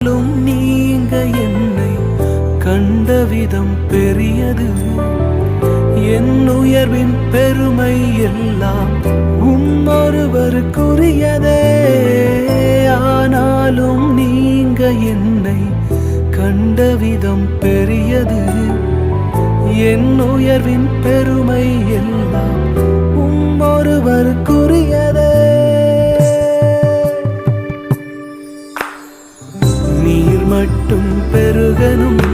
நீங்க என்னை கண்ட விதம் பெரியது. என் உயர்வின் பெருமை எல்லாம் உன்னொருவருக்குரியதே. ஆனாலும் நீங்க என்னை கண்ட விதம் பெரியது. என் உயர்வின் பெருமை மட்டும் பெருகனும்.